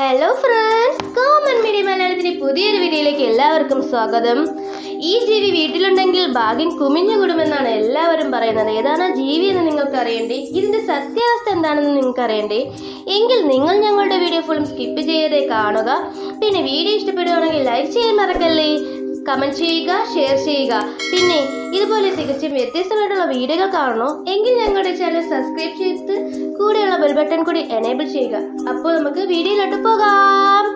Hello friends common media മലയാളത്തിന്റെ പുതിയൊരു വീഡിയോയിലേക്ക് എല്ലാവർക്കും സ്വാഗതം. ഈ ജീവി വീട്ടിലുണ്ടെങ്കിൽ ഭാഗ്യം കുമിഞ്ഞുകൂടുമെന്നാണ് എല്ലാവരും പറയുന്നത്. ഏതാണ് ജീവി എന്ന് നിങ്ങൾക്ക് അറിയണ്ടേ ഇതിന്റെ സത്യാവസ്ഥ എന്താണെന്ന് നിങ്ങൾക്ക് അറിയണ്ടേ എങ്കിൽ നിങ്ങൾ ഞങ്ങളുടെ വീഡിയോ ഫുൾ സ്കിപ്പ് ചെയ്യാതെ കാണുക. പിന്നെ വീഡിയോ ഇഷ്ടപ്പെടുകയാണെങ്കിൽ ലൈക്ക് ചെയ്യാൻ മറക്കല്ലേ? കമന്റ് ചെയ്യുക ഷെയർ ചെയ്യുക. പിന്നെ ഇതുപോലെ തികച്ചും വ്യത്യസ്തമായിട്ടുള്ള വീഡിയോകൾ കാണണോ? എങ്കിൽ ഞങ്ങളുടെ ചാനൽ സബ്സ്ക്രൈബ് ചെയ്ത് കൂടെയുള്ള ബെൽ ബട്ടൺ കൂടി എനേബിൾ ചെയ്യുക. അപ്പോൾ നമുക്ക് വീഡിയോയിലോട്ട് പോകാം.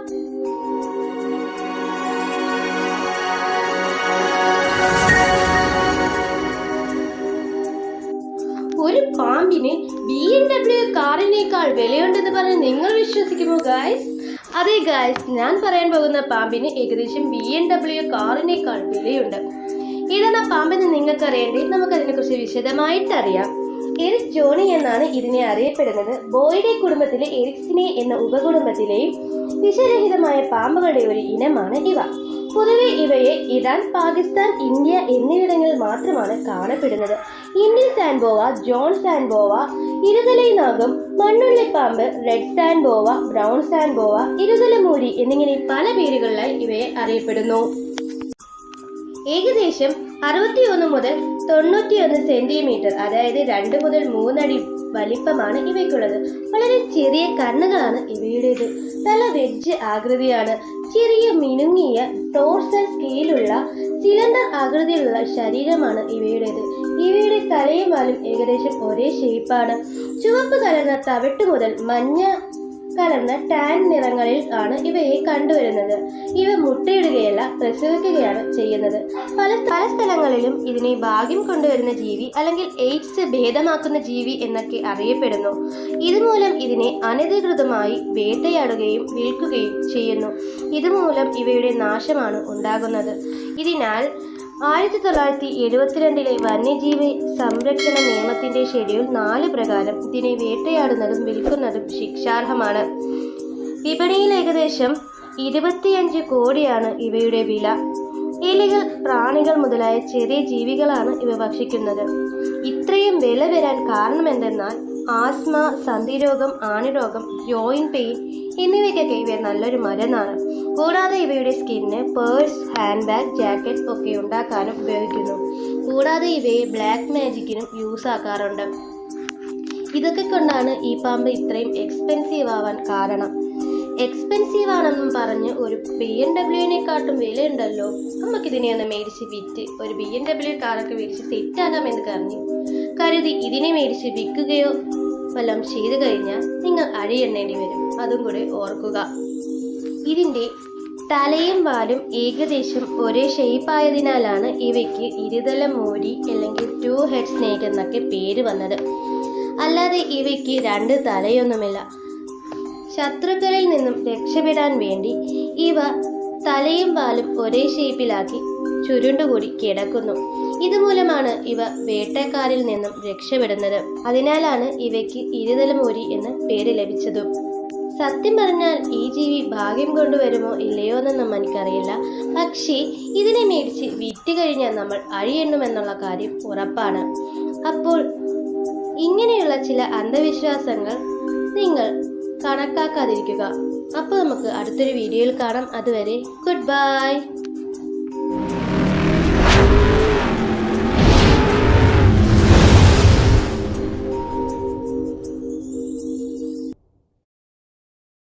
ഒരു പാമ്പിന് ബി എം ഡബ്ല്യു കാറിനേക്കാൾ വിലയുണ്ടെന്ന് പറഞ്ഞ് നിങ്ങൾ വിശ്വസിക്കുമോ ഗായ്സ് അതെ ഗായ്സ് ഞാൻ പറയാൻ പോകുന്ന പാമ്പിന് ഏകദേശം ബി എൻ ഡബ്ല്യു കാറിനേക്കാൾ വിലയുണ്ട്. ഏതാണ് ആ പാമ്പെന്ന് നമുക്ക് അതിനെക്കുറിച്ച് വിശദമായിട്ട് അറിയാം. എറിക് ജോണി എന്നാണ് ഇതിനെ അറിയപ്പെടുന്നത്. ബോയുടെ കുടുംബത്തിലെ എറിക്സിനെ എന്ന ഉപകുടുംബത്തിലെയും വിഷരഹിതമായ പാമ്പുകളുടെ ഒരു ഇനമാണ് ഇവ. പൊതുവെ ഇവയെ ഇറാൻ പാകിസ്ഥാൻ ഇന്ത്യ എന്നിവിടങ്ങളിൽ മാത്രമാണ് കാണപ്പെടുന്നത്. Indian sand boa John sand boa ഇരുതലൈ നാഗം മണ്ണുള്ളിപ്പാമ്പ് red sand boa brown sand boa ഇരുതലമൂരി എന്നിങ്ങനെ പല പേരുകളിലായി ഇവയെ അറിയപ്പെടുന്നു. ഏകദേശം അറുപത്തിയൊന്ന് മുതൽ തൊണ്ണൂറ്റിയൊന്ന് സെന്റിമീറ്റർ അതായത് രണ്ട് മുതൽ മൂന്നടി വലിപ്പമാണ് ഇവയ്ക്കുള്ളത്. വളരെ ചെറിയ കണ്ണുകളാണ് ഇവയുടേത്. തല വെജ് ആകൃതിയാണ്. ചെറിയ മിനുങ്ങിയ ടോർസൽ സ്കെയിലുള്ള സിലിണ്ടർ ആകൃതിയിലുള്ള ശരീരമാണ് ഇവയുടേത്. ഇവയുടെ തലയും വാലും ഏകദേശം ഒരേ ഷേപ്പാണ് ചുവപ്പ് കലർന്ന തവിട്ട് മുതൽ മഞ്ഞ കലർന്ന ടാൻ നിറങ്ങളിൽ ആണ് ഇവയെ കണ്ടുവരുന്നത്. ഇവ മുട്ടയിടുകയല്ല പ്രസവിക്കുകയാണ് ചെയ്യുന്നത്. പല പല സ്ഥലങ്ങളിലും ഇതിനെ ഭാഗ്യം കൊണ്ടുവരുന്ന ജീവി അല്ലെങ്കിൽ എയ്ഡ്സ് ഭേദമാക്കുന്ന ജീവി എന്നൊക്കെ അറിയപ്പെടുന്നു. ഇതുമൂലം ഇതിനെ അനധികൃതമായി വേട്ടയാടുകയും വിൽക്കുകയും ചെയ്യുന്നു. ഇതുമൂലം ഇവയുടെ നാശമാണ് ഉണ്ടാകുന്നത്. ഇതിനാൽ ആയിരത്തി തൊള്ളായിരത്തി എഴുപത്തിരണ്ടിലെ വന്യജീവി സംരക്ഷണ നിയമത്തിന്റെ ഷെഡ്യൂൾ നാല് പ്രകാരം ഇതിനെ വേട്ടയാടുന്നതും വിൽക്കുന്നതും ശിക്ഷാർഹമാണ്. വിപണിയിൽ ഏകദേശം ഇരുപത്തിയഞ്ച് കോടിയാണ് ഇവയുടെ വില. എലികൾ പ്രാണികൾ മുതലായ ചെറിയ ജീവികളാണ് ഇവ ഭക്ഷിക്കുന്നത്. ഇത്രയും വില വരാൻ കാരണമെന്തെന്നാൽ ആസ്മ സന്ധിരോഗം ആണിരോഗം ജോയിൻ പെയിൻ എന്നിവയ്ക്കൊക്കെ ഇവ നല്ലൊരു മരുന്നാണ്. കൂടാതെ ഇവയുടെ skin purse hand bag jacket ഒക്കെ ഉണ്ടാക്കാനും ഉപയോഗിക്കുന്നു. കൂടാതെ ഇവയെ ബ്ലാക്ക് മാജിക്കിനും യൂസ് ആക്കാറുണ്ട്. ഇതൊക്കെ കൊണ്ടാണ് ഈ പാമ്പ് ഇത്രയും എക്സ്പെൻസീവ് ആവാൻ കാരണം. എക്സ്പെൻസീവ് ആണെന്നും പറഞ്ഞ് ഒരു ബി എം ഡബ്ല്യുവിനെക്കാട്ടും വിലയുണ്ടല്ലോ. നമുക്കിതിനെ ഒന്ന് മേടിച്ച് വിറ്റ് ഒരു ബി എം ഡബ്ല്യു കാറൊക്കെ മേടിച്ച് ആകാമെന്ന് കറിഞ്ഞു കരുതി ഇതിനെ മേടിച്ച് വിൽക്കുകയോ വല്ലതും ചെയ്തു കഴിഞ്ഞാൽ നിങ്ങൾ അഴിയെണ്ണേണ്ടി വരും. അതും കൂടെ ഓർക്കുക. ഇതിന്റെ തലയും വാലും ഏകദേശം ഒരേ ഷേപ്പായതിനാലാണ് ഇവയ്ക്ക് ഇരുതല മോരി അല്ലെങ്കിൽ ടു ഹെഡ് സ്നേക്ക് എന്നൊക്കെ പേര് വന്നത്. അല്ലാതെ ഇവയ്ക്ക് രണ്ട് തലയൊന്നുമില്ല. ശത്രുക്കളിൽ നിന്നും രക്ഷപ്പെടാൻ വേണ്ടി ഇവ തലയും വാലും ഒരേ ഷേപ്പിലാക്കി ചുരുണ്ടുകൂടി കിടക്കുന്നു. ഇതുമൂലമാണ് ഇവ വേട്ടക്കാരിൽ നിന്നും രക്ഷപ്പെടുന്നത്. അതിനാലാണ് ഇവയ്ക്ക് ഇരുതലമൂരി എന്ന് പേര് ലഭിച്ചതും. സത്യം പറഞ്ഞാൽ ഈ ജീവി ഭാഗ്യം കൊണ്ടുവരുമോ ഇല്ലയോ എന്നൊന്നും എനിക്കറിയില്ല. പക്ഷേ ഇതിനെ മേടിച്ച് വിറ്റ് കഴിഞ്ഞാൽ നമ്മൾ അഴിയെണ്ണുമെന്നുള്ള കാര്യം ഉറപ്പാണ്. അപ്പോൾ ഇങ്ങനെയുള്ള ചില അന്ധവിശ്വാസങ്ങൾ നിങ്ങൾ കണക്കാക്കാതിരിക്കുക. അപ്പോൾ നമുക്ക് അടുത്തൊരു വീഡിയോയിൽ കാണാം. അതുവരെ ഗുഡ് ബൈ.